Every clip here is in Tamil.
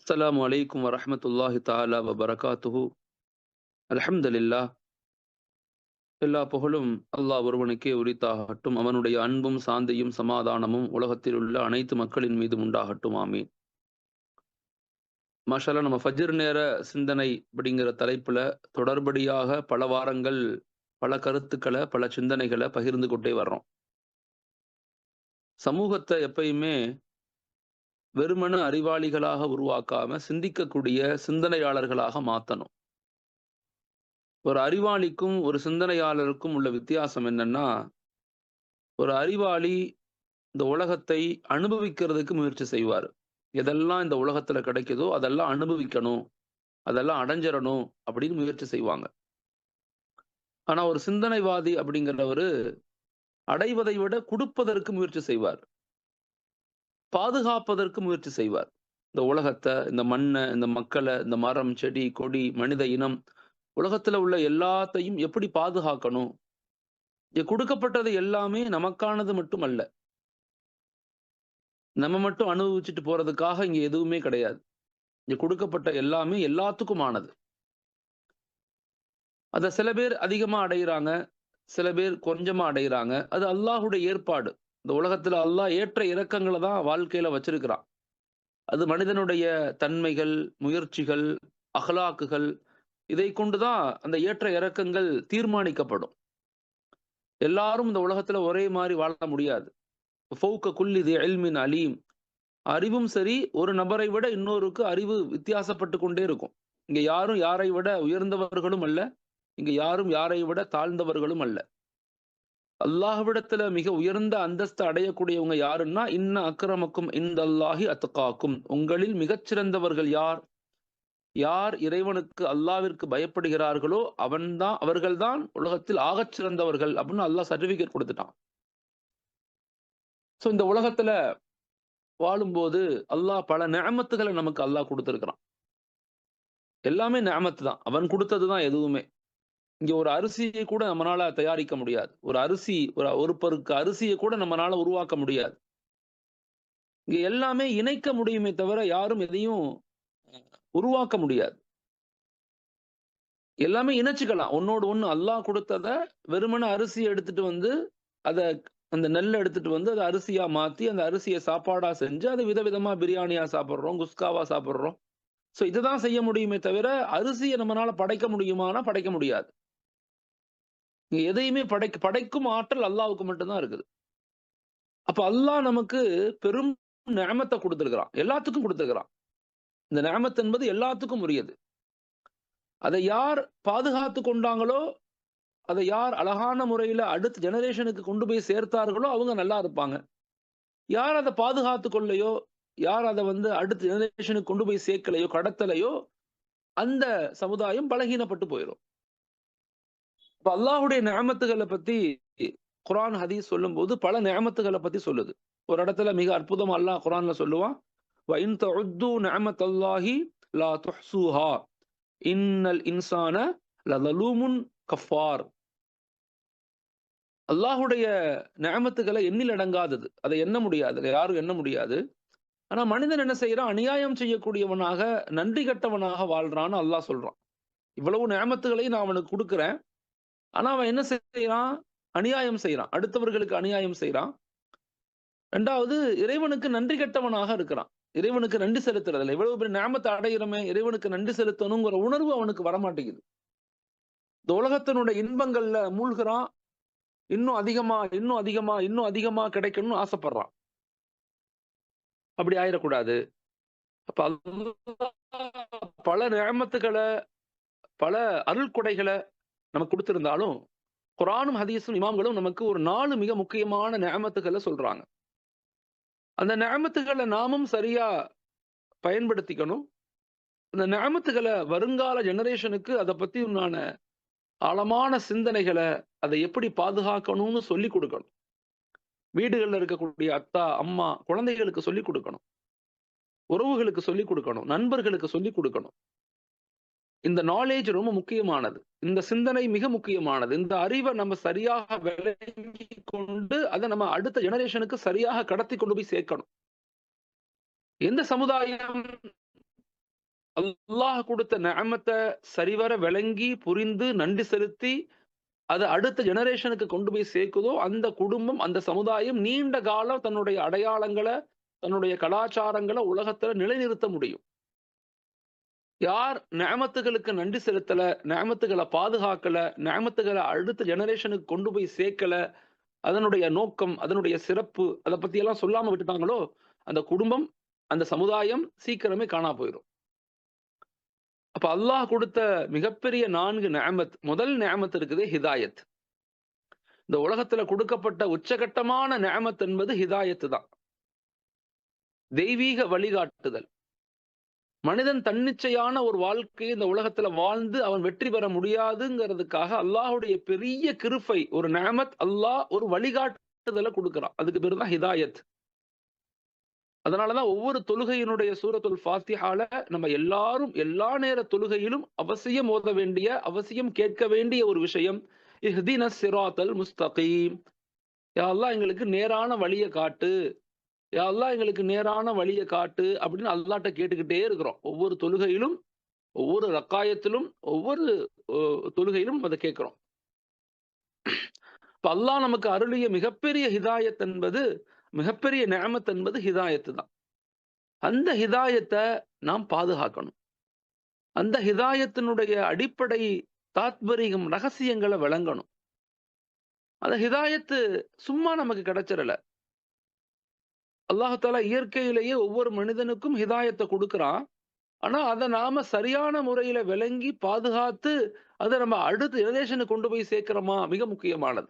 அஸ்லாம் வலைக்கும் வரமத்துல்லாஹி தாலா வபரகாத்துஹு. அலஹம்துல்லா எல்லா புகழும் அல்லாஹ் ஒருவனுக்கே உரித்தாகட்டும். அவனுடைய அன்பும் சாந்தியும் சமாதானமும் உலகத்தில் உள்ள அனைத்து மக்களின் மீது உண்டாகட்டும். ஆமீன். மாஷாலா நம்ம ஃபஜ்ர் நேர சிந்தனை அப்படிங்கிற தலைப்புல தொடர்படியாக பல வாரங்கள் பல கருத்துக்களை பல சிந்தனைகளை பகிர்ந்து கொண்டே வர்றோம். சமூகத்தை எப்பயுமே வெறுமன அறிவாளிகளாக உருவாக்காம சிந்திக்கக்கூடிய சிந்தனையாளர்களாக மாத்தணும். ஒரு அறிவாளிக்கும் ஒரு சிந்தனையாளருக்கும் உள்ள வித்தியாசம் என்னன்னா ஒரு அறிவாளி இந்த உலகத்தை அனுபவிக்கிறதுக்கு முயற்சி செய்வார். எதெல்லாம் இந்த உலகத்துல கிடைக்குதோ அதெல்லாம் அனுபவிக்கணும் அதெல்லாம் அடைஞ்சிடணும் அப்படின்னு முயற்சி செய்வாங்க. ஆனா ஒரு சிந்தனைவாதி அப்படிங்கிறவரு அடைவதை விட கொடுப்பதற்கு முயற்சி செய்வார். பாதுகாப்பதற்கு முயற்சி செய்வார். இந்த உலகத்தை இந்த மண்ணை இந்த மக்களை இந்த மரம் செடி கொடி மனித இனம் உலகத்துல உள்ள எல்லாத்தையும் எப்படி பாதுகாக்கணும்? கொடுக்கப்பட்டது எல்லாமே நமக்கானது மட்டும் அல்ல நம்ம மட்டும் அனுபவிச்சுட்டு போறதுக்காக இங்க எதுவுமே கிடையாது. இங்க கொடுக்கப்பட்ட எல்லாமே எல்லாத்துக்குமானது. அத சில பேர் அதிகமா அடையிறாங்க சில பேர் கொஞ்சமா அடையிறாங்க. அது அல்லாஹுடைய ஏற்பாடு. இந்த உலகத்துல அல்லாஹ் ஏற்ற இறக்கங்களை தான் வாழ்க்கையில வச்சிருக்கிறான். அது மனிதனுடைய தன்மைகள் முயற்சிகள் அகலாக்குகள் இதை கொண்டுதான் அந்த ஏற்ற இறக்கங்கள் தீர்மானிக்கப்படும். எல்லாரும் இந்த உலகத்துல ஒரே மாதிரி வாழ முடியாது. ஃபௌக்க குல்லிது எல்மின் அலீம். அறிவும் சரி ஒரு நபரை விட இன்னொருக்கு அறிவு வித்தியாசப்பட்டு கொண்டே இருக்கும். இங்க யாரும் யாரை விட உயர்ந்தவர்களும் அல்ல இங்க யாரும் யாரை விட தாழ்ந்தவர்களும் அல்ல. அல்லாஹ்விடத்துல மிக உயர்ந்த அந்தஸ்து அடையக்கூடியவங்க யாருன்னா இன்ன அக்கிரமக்கும் இந்த அல்லாஹி அத்துக்காக்கும் உங்களில் மிகச்சிறந்தவர்கள் யார்? யார் இறைவனுக்கு அல்லாவிற்கு பயப்படுகிறார்களோ அவன்தான் அவர்கள்தான் உலகத்தில் ஆகச் சிறந்தவர்கள் அப்படின்னு அல்லாஹ் சர்டிபிகேட் கொடுத்துட்டான். சோ இந்த உலகத்துல வாழும்போது அல்லாஹ் பல நியமத்துகளை நமக்கு அல்லாஹ் கொடுத்துருக்கிறான். எல்லாமே நியமத்து தான் அவன் கொடுத்ததுதான் எதுவுமே. இங்க ஒரு அரிசியை கூட நம்மளால தயாரிக்க முடியாது. ஒரு அரிசி ஒரு ஒரு பருக்கு அரிசியை கூட நம்மளால உருவாக்க முடியாது. இங்க எல்லாமே இணைக்க முடியுமே தவிர யாரும் எதையும் உருவாக்க முடியாது. எல்லாமே இணைச்சுக்கலாம். ஒன்னோடு ஒன்று அல்லாஹ் கொடுத்தத வெறுமன அரிசியை எடுத்துட்டு வந்து அதை அந்த நெல்லை எடுத்துட்டு வந்து அதை அரிசியா மாத்தி அந்த அரிசியை சாப்பாடா செஞ்சு அதை விதவிதமா பிரியாணியா சாப்பிட்றோம் குஸ்காவா சாப்பிட்றோம். ஸோ இதுதான் செய்ய முடியுமே தவிர அரிசியை நம்மளால படைக்க முடியுமானா படைக்க முடியாது. எதையுமே படை படைக்கும் ஆற்றல் அல்லாவுக்கு மட்டும்தான் இருக்குது. அப்ப அல்லாஹ் நமக்கு பெரும் நேமத்தை கொடுத்துருக்கிறான். எல்லாத்துக்கும் கொடுத்துருக்கிறான். இந்த நியமத் என்பது எல்லாத்துக்கும் உரியது. அதை யார் பாதுகாத்து கொண்டாங்களோ அதை யார் அழகான முறையில அடுத்த ஜெனரேஷனுக்கு கொண்டு போய் சேர்த்தார்களோ அவங்க நல்லா இருப்பாங்க. யார் அதை பாதுகாத்து கொள்ளையோ யார் அதை வந்து அடுத்த ஜெனரேஷனுக்கு கொண்டு போய் சேர்க்கலையோ கடத்தலையோ அந்த சமுதாயம் பலகீனப்பட்டு போயிடும் இப்ப அல்லாஹுடைய நியமத்துகளை பத்தி குரான் ஹதீஸ் சொல்லும் போது பல நியமத்துகளை பத்தி சொல்லுது. ஒரு இடத்துல மிக அற்புதம் அல்லாஹ் குரான்ல சொல்லுவான் அல்லாஹி லா இன்னல் இன்சான லலூமுன் கஃபார் அல்லாஹுடைய நியமத்துக்களை எண்ணில் அடங்காதது. அதை எண்ண முடியாது யாரும் எண்ண முடியாது. ஆனா மனிதன் என்ன செய்யறான்? அநியாயம் செய்யக்கூடியவனாக நன்றி கட்டவனாக வாழ்றான்னு அல்லாஹ் சொல்றான். இவ்வளவு நியமத்துகளையும் நான் அவனுக்கு கொடுக்குறேன். ஆனா அவன் என்ன செய்யறான் அநியாயம் செய்யறான் அடுத்தவர்களுக்கு அநியாயம் செய்யறான் ரெண்டாவது இறைவனுக்கு நன்றி கெட்டவனாக இருக்கிறான். இறைவனுக்கு நன்றி செலுத்துறதில்ல இவ்வளவு பெரிய ஞாபகத்தை அடையிறமே இறைவனுக்கு நன்றி செலுத்தணுங்கிற உணர்வு அவனுக்கு வரமாட்டேங்குது. இந்த உலகத்தினுடைய இன்பங்கள்ல மூழ்கிறான். இன்னும் அதிகமா இன்னும் அதிகமா இன்னும் அதிகமா கிடைக்கணும்னு ஆசைப்படுறான். அப்படி ஆயிடக்கூடாது. அப்ப பல நியமத்துக்களை பல அருள் கொடைகளை நமக்கு கொடுத்திருந்தாலும் குரானும் ஹதீஸும் இமாம்களும் நமக்கு ஒரு நாலு மிக முக்கியமான நியமத்துகளை சொல்றாங்க. அந்த நியமத்துகளை நாமும் சரியா பயன்படுத்திக்கணும். அந்த நியமத்துகளை வருங்கால ஜெனரேஷனுக்கு அதை பத்தி உண்டான ஆழமான சிந்தனைகளை அதை எப்படி பாதுகாக்கணும்னு சொல்லி கொடுக்கணும். வீடுகளில் இருக்கக்கூடிய அத்தா அம்மா குழந்தைகளுக்கு சொல்லி கொடுக்கணும். உறவுகளுக்கு சொல்லி கொடுக்கணும். நண்பர்களுக்கு சொல்லி கொடுக்கணும். இந்த நாலேஜ் ரொம்ப முக்கியமானது. இந்த சிந்தனை மிக முக்கியமானது. இந்த அறிவை நம்ம சரியாக விளங்கி கொண்டு அதை நம்ம அடுத்த ஜெனரேஷனுக்கு சரியாக கடத்தி கொண்டு போய் சேர்க்கணும். எந்த சமுதாயம் அல்லாஹ் கொடுத்த நியமத்தை சரிவர விளங்கி, புரிந்து, நன்றி செலுத்தி, அத அடுத்த ஜெனரேஷனுக்கு கொண்டு போய் சேர்க்குதோ, அந்த குடும்பம், அந்த சமுதாயம் நீண்ட காலம் தன்னுடைய அடையாளங்களை தன்னுடைய கலாச்சாரங்கள உலகத்துல நிலைநிறுத்த முடியும். யார் நியமத்துகளுக்கு நன்றி செலுத்தல, நியமத்துகளை பாதுகாக்கல, நியமத்துகளை அடுத்த ஜெனரேஷனுக்கு கொண்டு போய் சேர்க்கல, அதனுடைய நோக்கம், அதனுடைய சிறப்பு, அத பத்தியெல்லாம் சொல்லாம விட்டுட்டாங்களோ, அந்த குடும்பம், அந்த சமுதாயம் சீக்கிரமே காணாம போயிரும். அப்ப அல்லாஹ் கொடுத்த மிகப்பெரிய நான்கு நியமத் முதல் நிஅமத் இருக்குது ஹிதாயத். இந்த உலகத்துல கொடுக்கப்பட்ட உச்சகட்டமான நியமத் என்பது ஹிதாயத்து தான். தெய்வீக வழிகாட்டுதல். மனிதன் தன்னிச்சையான ஒரு வாழ்க்கையை இந்த உலகத்துல வாழ்ந்து அவன் வெற்றி பெற முடியாதுங்கிறதுக்காக அல்லாஹுடைய பெரிய கிருப்பை ஒரு நேமத் அல்லாஹ் ஒரு வழிகாட்டுதல கொடுக்கிறான் அதுக்கு பேர் தான் ஹிதாயத். அதனாலதான் ஒவ்வொரு தொழுகையினுடைய சூரத்துல் ஃபாத்திஹால நம்ம எல்லாரும் எல்லா நேர தொழுகையிலும் அவசியம் ஓத வேண்டிய, அவசியம் கேட்க வேண்டிய ஒரு விஷயம், இஹ்தின சிராத்தல் முஸ்தகீம். அல்லாஹ் எங்களுக்கு நேரான வழியை காட்டு. யா அல்லாஹ் எங்களுக்கு நேரான வழிய காட்டு அப்படின்னு அல்லாட்ட கேட்டுக்கிட்டே இருக்கிறோம். ஒவ்வொரு தொழுகையிலும், ஒவ்வொரு ரக்காயத்திலும், ஒவ்வொரு தொழுகையிலும் அத கேட்கிறோம். இப்ப அல்லாஹ் நமக்கு அருளிய மிகப்பெரிய ஹிதாயத் என்பது, மிகப்பெரிய நேமத் என்பது ஹிதாயத்து தான். அந்த ஹிதாயத்தை நாம் பாதுகாக்கணும். அந்த ஹிதாயத்தினுடைய அடிப்படை தாத்பரியம், ரகசியங்களை விளங்கணும். அந்த ஹிதாயத்து சும்மா நமக்கு கிடைச்சிடல அல்லாஹாலா இயற்கையிலேயே ஒவ்வொரு மனிதனுக்கும் ஹிதாயத்தை கொடுக்குறான் ஆனா, அத நாம சரியான முறையில விளங்கி, பாதுகாத்து, அத நம்ம அடுத்த ஜெனரேஷனுக்கு கொண்டு போய் சேர்க்கிறோமா? மிக முக்கியமானது.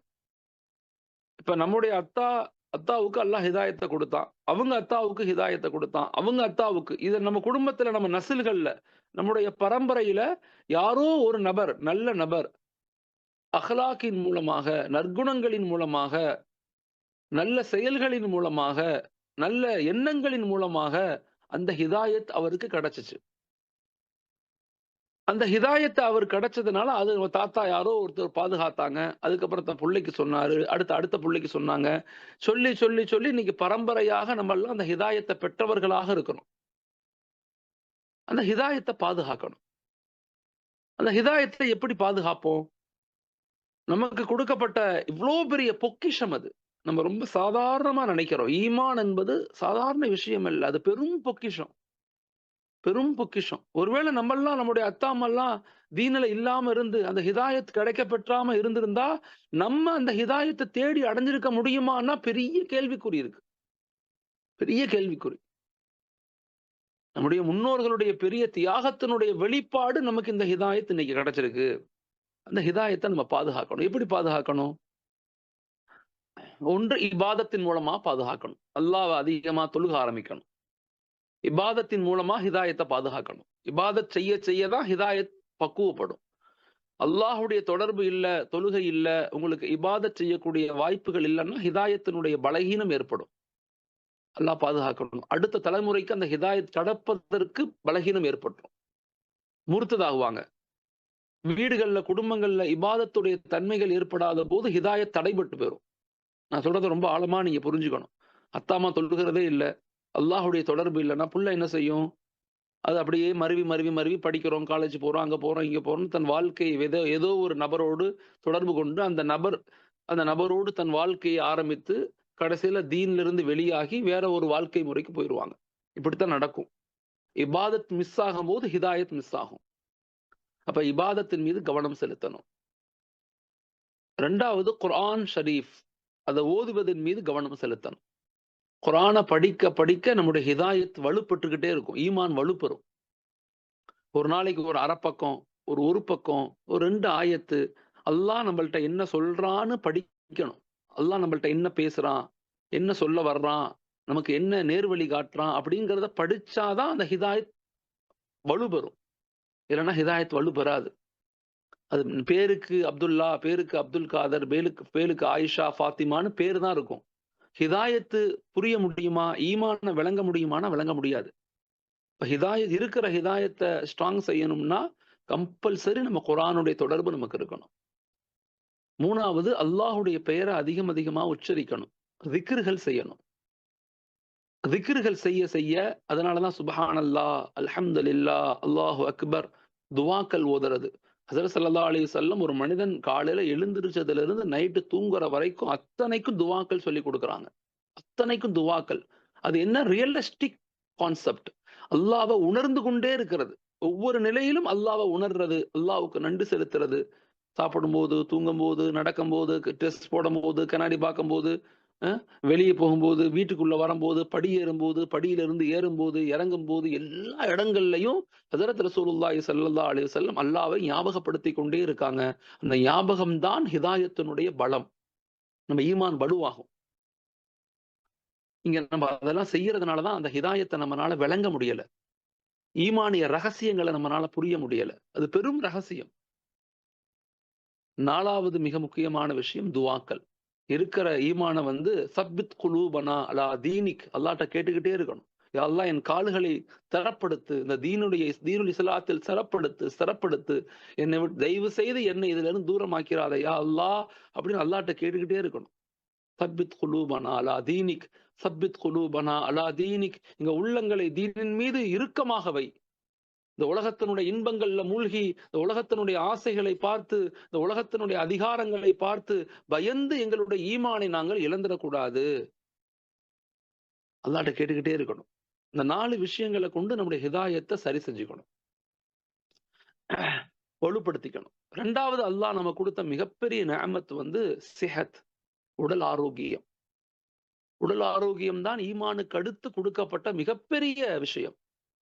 இப்ப நம்முடைய அத்தா அத்தாவுக்கு அல்லாஹ் ஹிதாயத்தை கொடுத்தான் அவங்க அத்தாவுக்கு ஹிதாயத்தை கொடுத்தான் அவங்க அத்தாவுக்கு. இதை நம்ம குடும்பத்துல நம்ம நசில்கள்ல நம்முடைய பரம்பரையில யாரோ ஒரு நபர், நல்ல நபர், அஹ்லாக்கின் மூலமாக, நற்குணங்களின் மூலமாக, நல்ல செயல்களின் மூலமாக, நல்ல எண்ணங்களின் மூலமாக அந்த ஹிதாயத் அவருக்கு கிடைச்சுச்சு. அந்த ஹிதாயத்தை அவர் கிடைச்சதுனால, அது தாத்தா யாரோ ஒருத்தர் பாதுகாத்தாங்க. அதுக்கப்புறம் தன் புள்ளைக்கு சொன்னாரு. அடுத்த அடுத்த புள்ளைக்கு சொன்னாங்க. சொல்லி, சொல்லி, சொல்லி இன்னைக்கு பரம்பரையாக நம்மல்லாம் அந்த ஹிதாயத்தை பெற்றவர்களாக இருக்கிறோம். அந்த ஹிதாயத்தை பாதுகாக்கணும். அந்த ஹிதாயத்தை எப்படி பாதுகாப்போம்? நமக்கு கொடுக்கப்பட்ட இவ்வளோ பெரிய பொக்கிஷம் அது. நம்ம ரொம்ப சாதாரணமா நினைக்கிறோம். ஈமான் என்பது சாதாரண விஷயம் இல்லை அது பெரும் பொக்கிஷம். பெரும் பொக்கிஷம். ஒருவேளை நம்மெல்லாம் நம்முடைய அத்தாமெல்லாம் அம்மாலாம் தீன்ல இல்லாம இருந்து, அந்த ஹிதாயத் கிடைக்க பெற்றாம இருந்திருந்தா, நம்ம அந்த ஹிதாயத்தை தேடி அடைஞ்சிருக்க முடியுமான்னா பெரிய கேள்விக்குறி இருக்கு. பெரிய கேள்விக்குறி. நம்முடைய முன்னோர்களுடைய பெரிய தியாகத்தினுடைய வெளிப்பாடு நமக்கு இந்த ஹிதாயத் இன்னைக்கு கிடைச்சிருக்கு. அந்த ஹிதாயத்தை நம்ம பாதுகாக்கணும். எப்படி பாதுகாக்கணும்? ஒன்று இபாதத்தின் மூலமா பாதுகாக்கணும். அல்லாவை அதிகமா தொழுக ஆரம்பிக்கணும். இபாதத்தின் மூலமா ஹிதாயத்தை பாதுகாக்கணும். இபாதத் செய்ய செய்ய தான் ஹிதாயத் பக்குவப்படும். அல்லாஹ்வுடைய தொடர்பு இல்லை தொழுகை இல்ல, உங்களுக்கு இபாதத் செய்யக்கூடிய வாய்ப்புகள் இல்லன்னா, ஹிதாயத்தினுடைய பலகீனம் ஏற்படும். அல்லாஹ் பாதுகாக்கணும். அடுத்த தலைமுறைக்கு அந்த ஹிதாயத் கடப்பதற்கு பலகீனம் ஏற்பட்டுரும். முர்த்ததாகுவாங்க. வீடுகள்ல, குடும்பங்கள்ல இபாதத்துடைய தன்மைகள் ஏற்படாத போது ஹிதாயத் தடைபட்டு போயிடும் நான் சொல்றத ரொம்ப ஆழமா நீங்க புரிஞ்சுக்கணும். அத்தா, அம்மா தொழுகிறதே இல்லை அல்லாஹ்வுடைய தொடர்பு இல்லைன்னா புள்ள என்ன செய்யும்? அது அப்படியே மருவி, மருவி, மருவி படிக்கிறோம், காலேஜ் போறோம், அங்க போறோம், இங்கே போகிறோம் தன் வாழ்க்கையை ஏதோ ஏதோ ஒரு நபரோடு தொடர்பு கொண்டு, அந்த நபர் அந்த நபரோடு தன் வாழ்க்கையை ஆரம்பித்து, கடைசியில தீன்ல இருந்து வெளியாகி வேற ஒரு வாழ்க்கை முறைக்கு போயிடுவாங்க இப்படித்தான் நடக்கும். இபாதத் மிஸ் ஆகும் போது ஹிதாயத் மிஸ் ஆகும். அப்போ இபாதத்தின் மீது கவனம் செலுத்தணும். ரெண்டாவது குர்ஆன் ஷரீஃப். அதை ஓதுவதன் மீது கவனம் செலுத்தணும். குரானை படிக்க படிக்க நம்முடைய ஹிதாயத் வலுப்பட்டுக்கிட்டே இருக்கும். ஈமான் வலுப்பெறும். ஒரு நாளைக்கு ஒரு 1/2 பக்கம், ஒரு பக்கம், ஒரு ரெண்டு ஆயத்து, அல்லாஹ் நம்மள்ட்ட என்ன சொல்றான்னு படிக்கணும். அல்லாஹ் நம்மள்ட்ட என்ன பேசுறான்? என்ன சொல்ல வர்றான்? நமக்கு என்ன நேர்வழி காட்டுறான்? அப்படிங்கிறத படிச்சாதான் அந்த ஹிதாயத் வலுப்பெறும். இல்லைன்னா ஹிதாயத் வலுப்பெறாது. அது பேருக்கு அப்துல்லா, பேருக்கு அப்துல் காதர், பேலுக்கு பேலுக்கு ஆயிஷா, ஃபாத்திமான்னு பேர் தான் இருக்கும். ஹிதாயத்து புரிய முடியுமா? ஈமான விளங்க முடியுமானா விளங்க முடியாது. இப்போ ஹிதாயத் இருக்கிற ஹிதாயத்தை ஸ்ட்ராங் செய்யணும்னா, கம்பல்சரி நம்ம குரானுடைய தொடர்பு நமக்கு இருக்கணும். மூணாவது அல்லாஹுடைய பெயரை அதிகம் அதிகமா உச்சரிக்கணும். திக்ருகள் செய்யணும். திக்ருகள் செய்ய செய்ய அதனாலதான் சுபஹானல்லா அல்ஹம்துலில்லா அல்லாஹு அக்பர் துவாக்கள் ஓதுறது ஹசரத் சல்லா அலி வஸல்லம் ஒரு மனிதன் காலையில எழுந்திருச்சதுல இருந்து நைட்டு தூங்குற வரைக்கும் அத்தனைக்கும் துவாக்கள் சொல்லி கொடுக்குறாங்க. அத்தனைக்கும் துவாக்கள். அது என்ன? Realistic concept. அல்லாவை உணர்ந்து கொண்டே இருக்கிறது. ஒவ்வொரு நிலையிலும் அல்லாவை உணர்றது அல்லாவுக்கு நன்றி செலுத்துறது. சாப்பிடும்போது தூங்கும்போது நடக்கும்போது டெஸ்ட் போடும்போது கண்ணாடி பார்க்கும்போது வெளியே போகும்போது வீட்டுக்குள்ள வரும்போது படி ஏறும்போது படியிலிருந்து ஏறும்போது இறங்கும்போது எல்லா இடங்கள்லையும் ஹசரத் ரசூலுல்லாஹி சல்லா அலி வஸல்லம் அல்லாவை ஞாபகப்படுத்தி கொண்டே இருக்காங்க. அந்த ஞாபகம் தான் ஹிதாயத்தினுடைய பலம். நம்ம ஈமான் வலுவாகும். இங்க நம்ம அதெல்லாம் செய்யறதுனால தான் அந்த ஹிதாயத்தை நம்மனால விளங்க முடியல. ஈமானிய ரகசியங்களை நம்மனால புரிய முடியல. அது பெரும் ரகசியம். நாலாவது மிக முக்கியமான விஷயம் துவாக்கள். இருக்கிற ஈமான வந்து சப்பித் குலூபனா அலா தீனிக் அல்லாட்ட கேட்டுக்கிட்டே இருக்கணும். யா என் கால்களை தரப்படுத்து இந்த தீனுடைய தீனுடைய சிலாத்தில் சிறப்படுத்து சிறப்படுத்து என்னை விட்டு தயவு செய்து என்னை இதுல இருந்து தூரமாக்கிறாத. யா அல்லாஹ் அப்படின்னு அல்லாட்ட கேட்டுக்கிட்டே இருக்கணும். சப்பித் குலூபனா அலா தீனிக் சப்பித் குலூபனா அலா தீனிக். இங்க உள்ளங்களை தீனின் மீது இறுக்கமாக வை. இந்த உலகத்தினுடைய இன்பங்கள்ல மூழ்கி இந்த உலகத்தினுடைய ஆசைகளை பார்த்து இந்த உலகத்தினுடைய அதிகாரங்களை பார்த்து பயந்து எங்களுடைய ஈமானை நாங்கள் இழந்துடக்கூடாது. அல்லாட்ட கேட்டுக்கிட்டே இருக்கணும். இந்த நாலு விஷயங்களை கொண்டு நம்முடைய ஹிதாயத்தை சரி செஞ்சுக்கணும். வலுப்படுத்திக்கணும். ரெண்டாவது அல்லாஹ் நம்ம கொடுத்த மிகப்பெரிய நேமத்து வந்து சிஹத் உடல் ஆரோக்கியம். உடல் ஆரோக்கியம் தான் ஈமானுக்கு அடுத்து கொடுக்கப்பட்ட மிகப்பெரிய விஷயம்.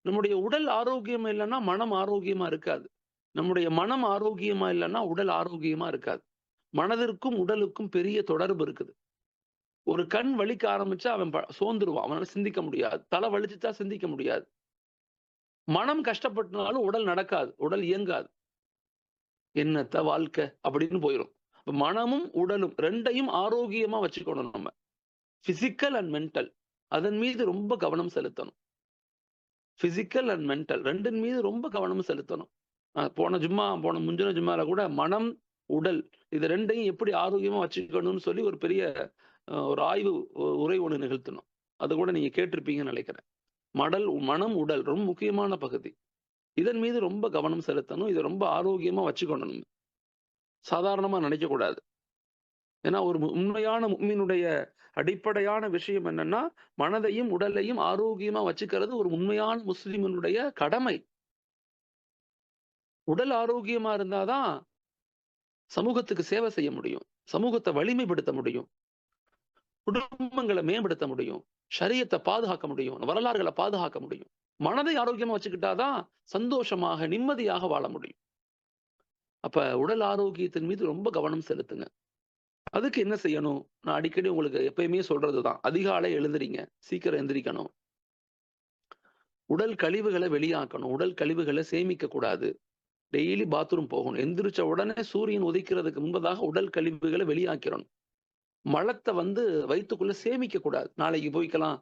நம்முடைய உடல் ஆரோக்கியம் இல்லைன்னா மனம் ஆரோக்கியமா இருக்காது. நம்முடைய மனம் ஆரோக்கியமா இல்லைன்னா உடல் ஆரோக்கியமா இருக்காது. மனதிற்கும் உடலுக்கும் பெரிய தொடர்பு இருக்குது. ஒரு கண் வலிக்க ஆரம்பிச்சா அவன் சோர்ந்துருவான். அவனால சிந்திக்க முடியாது. தலை வலிச்சுச்சா சிந்திக்க முடியாது. மனம் கஷ்டப்பட்டனாலும் உடல் நடக்காது. உடல் இயங்காது. என்னத்த வாழ்க்கை? அப்படின்னு போயிடும் மனமும் உடலும் ரெண்டையும் ஆரோக்கியமா வச்சுக்கணும் நம்ம. பிசிக்கல் அண்ட் மென்டல் அதன் மீது ரொம்ப கவனம் செலுத்தணும். ஃபிசிக்கல் அண்ட் மென்டல் ரெண்டின் மீது ரொம்ப கவனம் செலுத்தணும். போன ஜும்மா போன முந்தின ஜும்மால கூட மனம் உடல் இது ரெண்டையும் எப்படி ஆரோக்கியமா வச்சுக்கணும்னு சொல்லி ஒரு பெரிய ஒரு ஆய்வு உரை ஒன்று நிகழ்த்தணும். அது கூட நீங்க கேட்டிருப்பீங்கன்னு நினைக்கிறேன். மடல் மனம் உடல் ரொம்ப முக்கியமான பகுதி. இதன் மீது ரொம்ப கவனம் செலுத்தணும். இதை ரொம்ப ஆரோக்கியமா வச்சுக்கணும் சாதாரணமா நினைக்க கூடாது. ஏன்னா ஒரு உண்மையான முக்மீனுடைய அடிப்படையான விஷயம் என்னன்னா மனதையும் உடலையும் ஆரோக்கியமா வச்சுக்கிறது ஒரு உண்மையான முஸ்லிமினுடைய கடமை. உடல் ஆரோக்கியமா இருந்தாதான் சமூகத்துக்கு சேவை செய்ய முடியும் சமூகத்தை வலிமைப்படுத்த முடியும் குடும்பங்களை மேம்படுத்த முடியும் சரியத்தை பாதுகாக்க முடியும் வரலாறுகளை பாதுகாக்க முடியும். மனதை ஆரோக்கியமா வச்சுக்கிட்டாதான் சந்தோஷமாக நிம்மதியாக வாழ முடியும். அப்ப உடல் ஆரோக்கியத்தின் மீது ரொம்ப கவனம் செலுத்துங்க. அதுக்கு என்ன செய்யணும்? நான் அடிக்கடி உங்களுக்கு எப்பயுமே சொல்றது தான் அதிகாலை எழுந்திரிங்க. சீக்கிரம் எந்திரிக்கணும். உடல் கழிவுகளை வெளியாக்கணும். உடல் கழிவுகளை சேமிக்க கூடாது. டெய்லி பாத்ரூம் போகணும். எந்திரிச்ச உடனே சூரியன் உதிக்கிறதுக்கு முன்பதாக உடல் கழிவுகளை வெளியாக்கிறணும் மலத்தை வந்து வயிற்றுக்குள்ள சேமிக்க கூடாது. நாளைக்கு போய்க்கலாம்.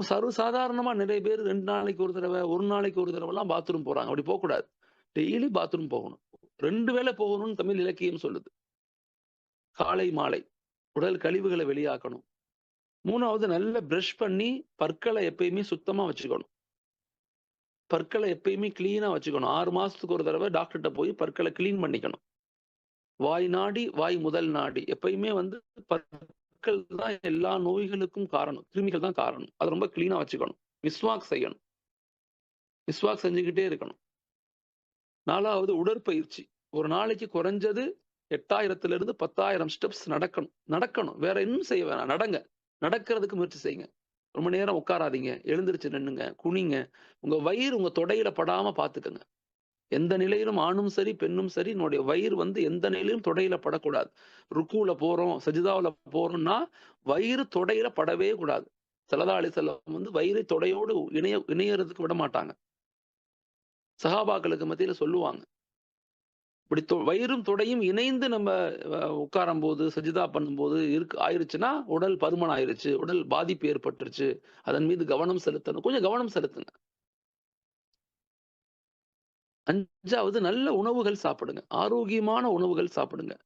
சர்வ சாதாரணமா நிறைய பேர் ரெண்டு நாளைக்கு ஒரு தடவை ஒரு நாளைக்கு ஒரு தடவை எல்லாம் பாத்ரூம் போறாங்க. அப்படி போகக்கூடாது. டெய்லி பாத்ரூம் போகணும். ரெண்டு வேளை போகணும்னு தமிழ் இலக்கியம் சொல்லுது. காலை மாலை உடல் கழிவுகளை வெளியாக்கணும். மூணாவது நல்ல பிரஷ் பண்ணி பற்களை எப்பயுமே சுத்தமா வச்சுக்கணும். பற்களை எப்பயுமே கிளீனா வச்சுக்கணும். ஆறு மாசத்துக்கு ஒரு தடவை டாக்டர்கிட்ட போய் பற்களை கிளீன் பண்ணிக்கணும். வாய் நாடி வாய் முதல் நாடி. எப்பயுமே வந்து பற்கள் தான் எல்லா நோய்களுக்கும் காரணம். கிருமிகள் தான் காரணம். அதை ரொம்ப கிளீனா வச்சுக்கணும். மிஸ்வாக் செய்யணும். மிஸ்வாக் செஞ்சுக்கிட்டே இருக்கணும். நாலாவது உடற்பயிற்சி. ஒரு நாளைக்கு குறைஞ்சது எட்டாயிரத்துல இருந்து பத்தாயிரம் ஸ்டெப்ஸ் நடக்கணும். நடக்கணும். வேற இன்னும் செய்ய வேணாம். நடங்க. நடக்கிறதுக்கு முயற்சி செய்யுங்க. ரொம்ப நேரம் உட்காராதீங்க. எழுந்திருச்சு நின்னுங்க. குனிங்க. உங்க வயிறு உங்க தொடையில படாம பாத்துக்கங்க எந்த நிலையிலும் ஆணும் சரி பெண்ணும் சரி என்னுடைய வயிறு வந்து எந்த நிலையிலும் தொடையில படக்கூடாது. ருக்குல போறோம் சஜிதாவுல போறோம்னா வயிறு தொடையில படவே கூடாது. சிலதாளி செல்லம் வந்து வயிறு தொடையோடு இணைய இணையறதுக்கு விட மாட்டாங்க சகாபாக்களுக்கு மத்தியில சொல்லுவாங்க. இப்படி தொ- வயிறும் தொடையும் இணைந்து நம்ம உட்காரும் போது சஜிதா பண்ணும்போது இருக்கு ஆயிருச்சுன்னா உடல் பருமன் ஆயிருச்சு உடல் பாதிப்பு ஏற்பட்டுருச்சு அதன் மீது கவனம் செலுத்தணும். கொஞ்சம் கவனம் செலுத்துங்க. அஞ்சாவது நல்ல உணவுகள் சாப்பிடுங்க. ஆரோக்கியமான உணவுகள் சாப்பிடுங்க.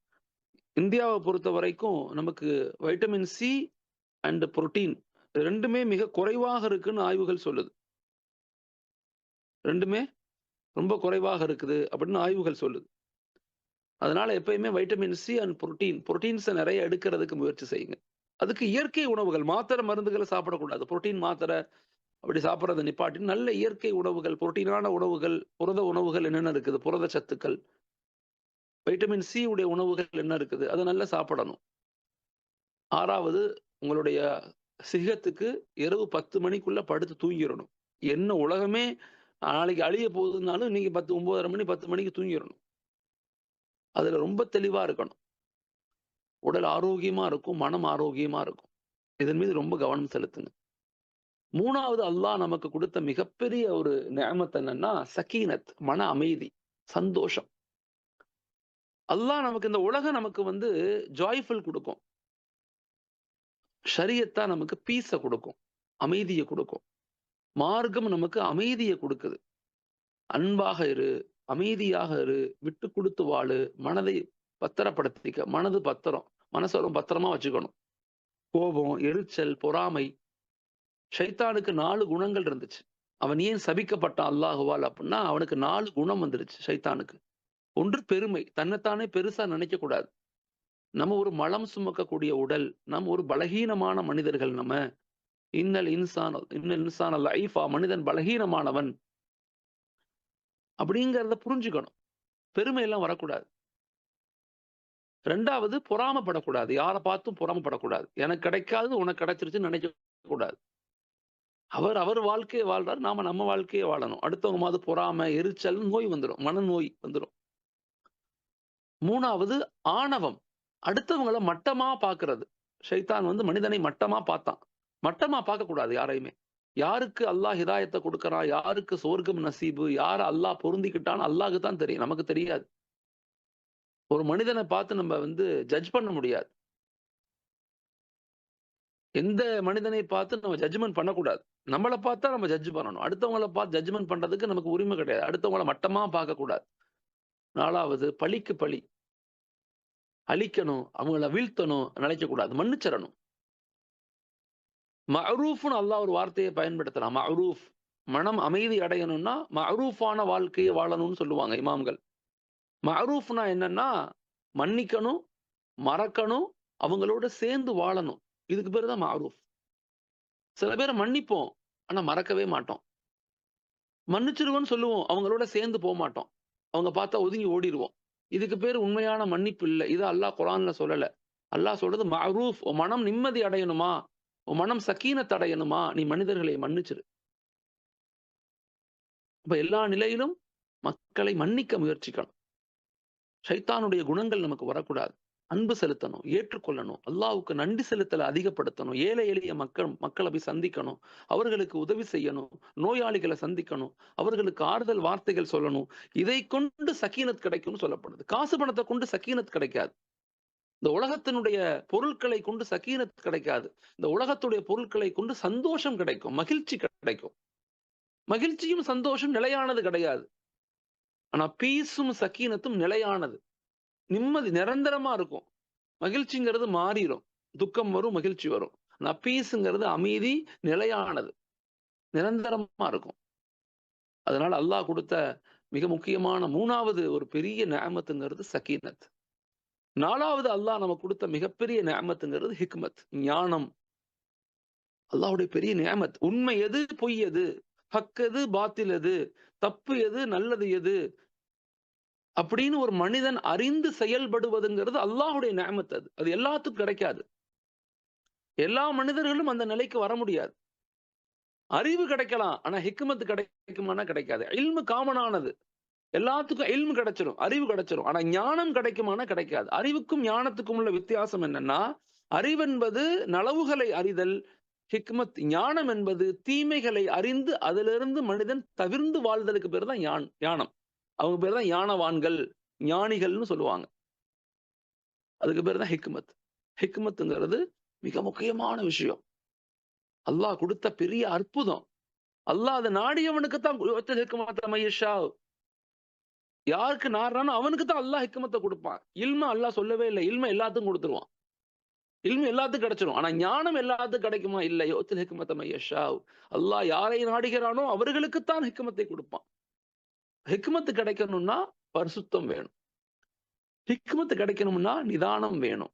இந்தியாவை பொறுத்த வரைக்கும் நமக்கு வைட்டமின் சி அண்ட் புரோட்டீன் ரெண்டுமே மிக குறைவாக இருக்குன்னு ஆய்வுகள் சொல்லுது. ரெண்டுமே ரொம்ப குறைவாக இருக்குது அப்படின்னு ஆய்வுகள் சொல்லுது. அதனால எப்பயுமே வைட்டமின் சி அண்ட் புரோட்டீன் புரோட்டீன்ஸை நிறைய எடுக்கிறதுக்கு முயற்சி செய்யுங்க. அதுக்கு இயற்கை உணவுகள் மாத்திரை மருந்துகளை சாப்பிடக்கூடாது. புரோட்டீன் மாத்திரை அப்படி சாப்பிட்றத நிப்பாட்டி நல்ல இயற்கை உணவுகள் புரோட்டீனான உணவுகள் புரத உணவுகள் என்னென்ன இருக்குது? புரத சத்துக்கள். வைட்டமின் சி உடைய உணவுகள் என்ன இருக்குது? அதை நல்லா சாப்பிடணும். ஆறாவது உங்களுடைய சிகத்துக்கு இரவு பத்து மணிக்குள்ள படுத்து தூங்கிடணும். என்ன உலகமே நாளைக்கு அழிய போகுதுனாலும் இன்னைக்கு பத்து ஒன்பதரை மணி பத்து மணிக்கு தூங்கிடணும். அதுல ரொம்ப தெளிவா இருக்கணும். உடல் ஆரோக்கியமா இருக்கும் மனம் ஆரோக்கியமா இருக்கும். இதன் மீது ரொம்ப கவனம் செலுத்துங்க. மூணாவது அல்லாஹ் நமக்கு கொடுத்த மிகப்பெரிய ஒரு நியமத் என்னன்னா சக்கீனத் மன அமைதி சந்தோஷம். அல்லாஹ் நமக்கு இந்த உலகம் நமக்கு வந்து ஜாய்ஃபுல் கொடுக்கும். ஷரியத்தா நமக்கு பீஸை கொடுக்கும் அமைதியை கொடுக்கும். மார்க்கம் நமக்கு அமைதியை கொடுக்குது. அன்பாக இரு அமைதியாக இரு விட்டு கொடுத்து வாழு மனதை பத்திரப்படுத்திக்க மனது பத்திரம் மனசரும் பத்திரமா வச்சுக்கணும். கோபம் எரிச்சல் பொறாமை. ஷைத்தானுக்கு நாலு குணங்கள் இருந்துச்சு. அவன் ஏன் சபிக்கப்பட்டான் அல்லாஹுவால் அப்படின்னா அவனுக்கு நாலு குணம் வந்துருச்சு ஷைத்தானுக்கு. ஒன்று பெருமை. தன்னைத்தானே பெருசா நினைக்க கூடாது நம்ம ஒரு மலம் சுமக்கக்கூடிய உடல் நம்ம ஒரு பலகீனமான மனிதர்கள் நம்ம. இன்னல் இன்சான் இன்னல் இன்சான் லைஃபா மனிதன் பலகீனமானவன். அப்படிங்கிறத புரிஞ்சுக்கணும். பெருமை எல்லாம் வரக்கூடாது. ரெண்டாவது பொறாமப்படக்கூடாது. யாரை பார்த்தும் பொறாமப்படக்கூடாது. எனக்கு கிடைக்காது உனக்கு கிடைச்சிருச்சுன்னு நினைக்க கூடாது அவர் அவர் வாழ்க்கையை வாழ்றாரு நாம நம்ம வாழ்க்கையை வாழணும். அடுத்தவங்க மாதிரி பொறாம எரிச்சல் நோய் வந்துடும் மனநோய் வந்துடும் மூணாவது ஆணவம். அடுத்தவங்கள மட்டமா பாக்குறது சைத்தான் வந்து மனிதனை மட்டமா பார்த்தான். மட்டமா பார்க்க கூடாது யாரையுமே. யாருக்கு அல்லாஹ் ஹிதாயத்தை கொடுக்கறான் யாருக்கு சொர்க்கம் நசீபு? யார் அல்லாஹ் பொருந்திக்கிட்டான்னு அல்லாஹ் தான் தெரியும். நமக்கு தெரியாது. ஒரு மனிதனை பார்த்து நம்ம வந்து ஜட்ஜ் பண்ண முடியாது. எந்த மனிதனை பார்த்து நம்ம ஜட்ஜ்மெண்ட் பண்ணக்கூடாது. நம்மளை பார்த்தா நம்ம ஜட்ஜ் பண்ணணும். அடுத்தவங்கள பார்த்து ஜட்ஜ்மெண்ட் பண்றதுக்கு நமக்கு உரிமை கிடையாது. அடுத்தவங்கள மட்டமா பார்க்கக்கூடாது. நாலாவது பழிக்கு பழி. அழிக்கணும். அவங்கள வீழ்த்தணும். நினைக்க கூடாது மன்னிச்சிடணும். மஅரூஃப்னு அல்லாஹ் ஒரு வார்த்தையை பயன்படுத்தலாம் மஅரூஃப் மனம் அமைதி அடையணும்னா மஅரூஃபான வாழ்க்கையை வாழணும்னு சொல்லுவாங்க இமாம்கள். மஅரூஃப்னா என்னன்னா மன்னிக்கணும் மறக்கணும் அவங்களோட சேர்ந்து வாழணும். இதுக்கு பேர் தான் மஅரூஃப். சில பேரை மன்னிப்போம் ஆனா மறக்கவே மாட்டோம். மன்னிச்சிருவோம்னு சொல்லுவோம் அவங்களோட சேர்ந்து போக மாட்டோம். அவங்க பார்த்தா ஒதுங்கி ஓடிடுவோம் இதுக்கு பேர் உண்மையான மன்னிப்பு இல்லை. இது அல்லாஹ் குரான்ல சொல்லல. அல்லாஹ் சொல்றது மஅரூஃப் மனம் நிம்மதி அடையணுமா? உன் மனம் சக்கீனத் அடையணுமா? நீ மனிதர்களை மன்னிச்சிரு. அப்ப எல்லா நிலையிலும் மக்களை மன்னிக்க முயற்சிக்கணும். ஷைத்தானுடைய குணங்கள் நமக்கு வரக்கூடாது. அன்பு செலுத்தணும் ஏற்றுக்கொள்ளணும் அல்லாவுக்கு நன்றி செலுத்தலை அதிகப்படுத்தணும் ஏழை எளிய மக்கள் மக்களை போய் சந்திக்கணும் அவர்களுக்கு உதவி செய்யணும் நோயாளிகளை சந்திக்கணும் அவர்களுக்கு ஆறுதல் வார்த்தைகள் சொல்லணும். இதை கொண்டு சக்கீனத் கிடைக்கும்னு சொல்லப்படுது. காசு பணத்தை கொண்டு சக்கீனத் கிடைக்காது. இந்த உலகத்தினுடைய பொருட்களை கொண்டு சக்கீனத் கிடைக்காது. இந்த உலகத்துடைய பொருட்களை கொண்டு சந்தோஷம் கிடைக்கும் மகிழ்ச்சி கிடைக்கும். மகிழ்ச்சியும் சந்தோஷம் நிலையானது கிடையாது. ஆனா பீஸும் சக்கீனத்தும் நிலையானது. நிம்மதி நிரந்தரமா இருக்கும். மகிழ்ச்சிங்கிறது மாறிடும் துக்கம் வரும் மகிழ்ச்சி வரும். ஆனா பீஸுங்கிறது அமைதி நிலையானது. நிரந்தரமா இருக்கும். அதனால அல்லாஹ் கொடுத்த மிக முக்கியமான மூணாவது ஒரு பெரிய நியமத்துங்கிறது சக்கீனத் நாலாவது அல்லாஹ் நமக்கு கொடுத்த மிகப்பெரிய நியமத்துங்கிறது ஹிக்மத் ஞானம். அல்லாஹுடைய பெரிய நியமத். உண்மை எது பொய் எது? ஹக் எது பாத்தில் எது? தப்பு எது நல்லது எது? அப்படின்னு ஒரு மனிதன் அறிந்து செயல்படுவதுங்கிறது அல்லாஹுடைய நியமத் அது. அது எல்லாத்துக்கும் கிடைக்காது. எல்லா மனிதர்களும் அந்த நிலைக்கு வர முடியாது. அறிவு கிடைக்கலாம் ஆனா ஹிக்மத் கிடைக்குமானா கிடைக்காது. இல்மு காமனானது. எல்லாத்துக்கும் இல்மு கிடைச்சிடும் அறிவு கிடைச்சிரும். ஆனா ஞானம் கிடைக்குமானா கிடைக்காது. அறிவுக்கும் ஞானத்துக்கும் உள்ள வித்தியாசம் என்னன்னா அறிவு என்பது நலவுகளை அறிதல் ஹிக்மத் ஞானம் என்பது தீமைகளை அறிந்து அதிலிருந்து மனிதன் தவிர்ந்து வாழ்தலுக்கு பேர் தான் யான் யானம் அவங்க பேர் தான் யானவான்கள் ஞானிகள்னு சொல்லுவாங்க. அதுக்கு பேர் தான் ஹிக்மத். ஹிக்மத்துங்கிறது மிக முக்கியமான விஷயம். அல்லாஹ் கொடுத்த பெரிய அற்புதம். அல்லாஹ் அதை நாடியவனுக்கு தான் ஹிக்மத் மையஷா யாருக்கு நாடுறானோ அவனுக்கு தான் அல்லாஹ் ஹிக்கமத்தை கொடுப்பான். இல்ம அல்லாஹ் சொல்லவே இல்லை. இல்ம எல்லாத்துக்கும் கொடுத்துருவான். இல்மு எல்லாத்துக்கும் கிடைச்சிடும் ஆனா ஞானம் எல்லாத்துக்கும் கிடைக்குமா? இல்ல. யோத்தில் ஹிக்மத்த மையஷா அல்லாஹ் யாரை நாடுகிறானோ அவர்களுக்குத்தான் ஹிக்மத்தை கொடுப்பான். ஹிக்மத்து கிடைக்கணும்னா பரிசுத்தம் வேணும். ஹிக்மத்து கிடைக்கணும்னா நிதானம் வேணும்.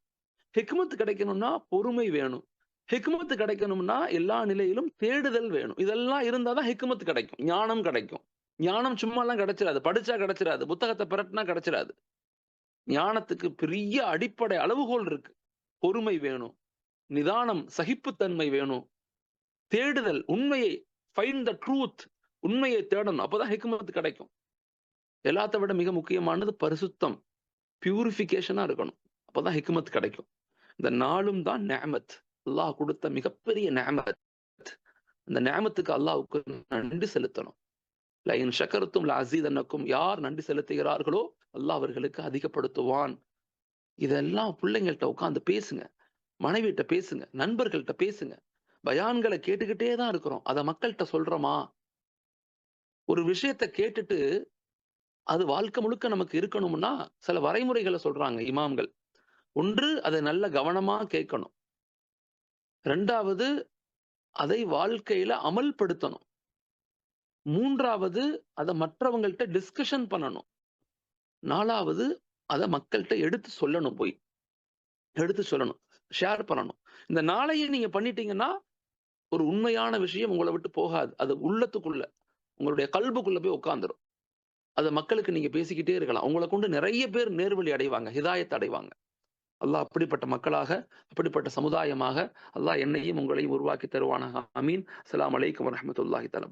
ஹிக்மத்து கிடைக்கணும்னா பொறுமை வேணும். ஹிக்மத்து கிடைக்கணும்னா எல்லா நிலையிலும் தேடுதல் வேணும். இதெல்லாம் இருந்தாதான் ஹிக்மத்து கிடைக்கும். ஞானம் கிடைக்கும். ஞானம் சும்மா எல்லாம் கிடைச்சிடாது படிச்சா கிடைச்சிடாது புத்தகத்தை பிரட்டினா கிடைச்சிடாது ஞானத்துக்கு பெரிய அடிப்படை அளவுகோல் இருக்கு. பொறுமை வேணும். நிதானம் சகிப்புத்தன்மை வேணும். தேடுதல் உண்மையை ஃபைண்ட் த ட்ரூத் உண்மையை தேடணும். அப்போதான் ஹிக்மத் கிடைக்கும். எல்லாத்த விட மிக முக்கியமானது பரிசுத்தம். பியூரிஃபிகேஷனா இருக்கணும். அப்பதான் ஹெக்குமத் கிடைக்கும். இந்த நாளும் தான் நேமத் அல்லாஹ் கொடுத்த மிகப்பெரிய நேமத் அந்த நேமத்துக்கு அல்லாஹ்வுக்கு நன்றி செலுத்தணும். லைன் ஷக்கருத்தும் அசீதனக்கும் யார் நன்றி செலுத்துகிறார்களோ அல்லாஹ் அவர்களுக்கு அதிகப்படுத்துவான். இதெல்லாம் பிள்ளைங்கள்ட்ட உட்காந்து பேசுங்க. மனைவிட்ட பேசுங்க. நண்பர்கள்ட்ட பேசுங்க. பயான்களை கேட்டுக்கிட்டே தான் இருக்கிறோம். அதை மக்கள்கிட்ட சொல்றோமா? ஒரு விஷயத்த கேட்டுட்டு அது வாழ்க்கை முழுக்க நமக்கு இருக்கணும்னா சில வரைமுறைகளை சொல்றாங்க இமாம்கள். ஒன்று அதை நல்ல கவனமா கேட்கணும். ரெண்டாவது அதை வாழ்க்கையில அமல்படுத்தணும். மூன்றாவது அதை மற்றவங்கள்ட்ட டிஸ்கஷன் பண்ணணும். நாலாவது அதை மக்கள்கிட்ட எடுத்து சொல்லணும் போய். எடுத்து சொல்லணும். ஷேர் பண்ணணும். இந்த நாளையே நீங்க பண்ணிட்டீங்கன்னா ஒரு உண்மையான விஷயம் உங்களை விட்டு போகாது. அது உள்ளத்துக்குள்ள உங்களுடைய கல்புக்குள்ள போய் உட்காந்துரும் அதை மக்களுக்கு நீங்க பேசிக்கிட்டே இருக்கலாம். உங்களை கொண்டு நிறைய பேர் நேர்வழி அடைவாங்க ஹிதாயத்தை அடைவாங்க. அல்லாஹ் அப்படிப்பட்ட மக்களாக அப்படிப்பட்ட சமுதாயமாக அல்லாஹ் என்னையும் உங்களையும் உருவாக்கி தருவானாக. அமீன் அஸ்ஸலாமு அலைக்கும் வரமத்துல்லாஹி தஆலா